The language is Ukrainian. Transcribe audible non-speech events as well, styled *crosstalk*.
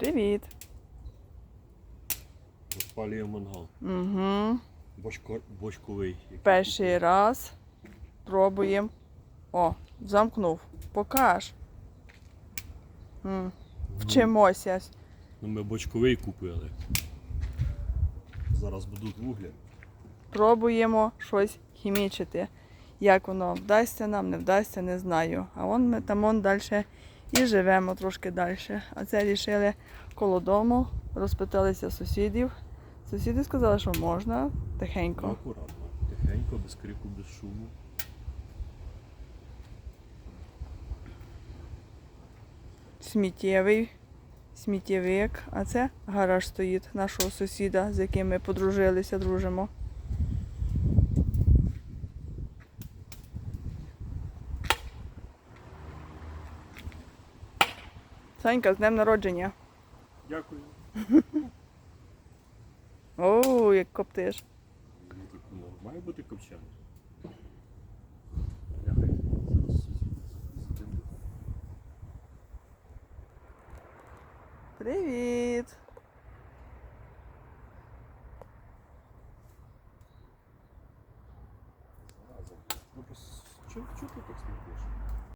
Привіт. Розпалює мангал. Угу. Бочко, бочковий. Перший раз пробуємо. О, замкнув. Покаж. М. Вчимося. Ну, ми бочковий купили. Зараз будуть вугля. Пробуємо щось хімічити. Як воно вдасться нам, не вдасться, не знаю. А вон ми там он далі і живемо трошки далі. А це рішили коло дому, розпиталися сусідів. Сусіди сказали, що можна тихенько. акуратно. Тихенько, без крику, без шуму. сміттєвий сміттєвик, а це гараж стоїть нашого сусіда, з яким ми подружилися, дружимо. Санька, з днем народження. Дякую. *laughs* О, як коптиш. Має бути. Зараз. Привіт! Чого ти так смієш?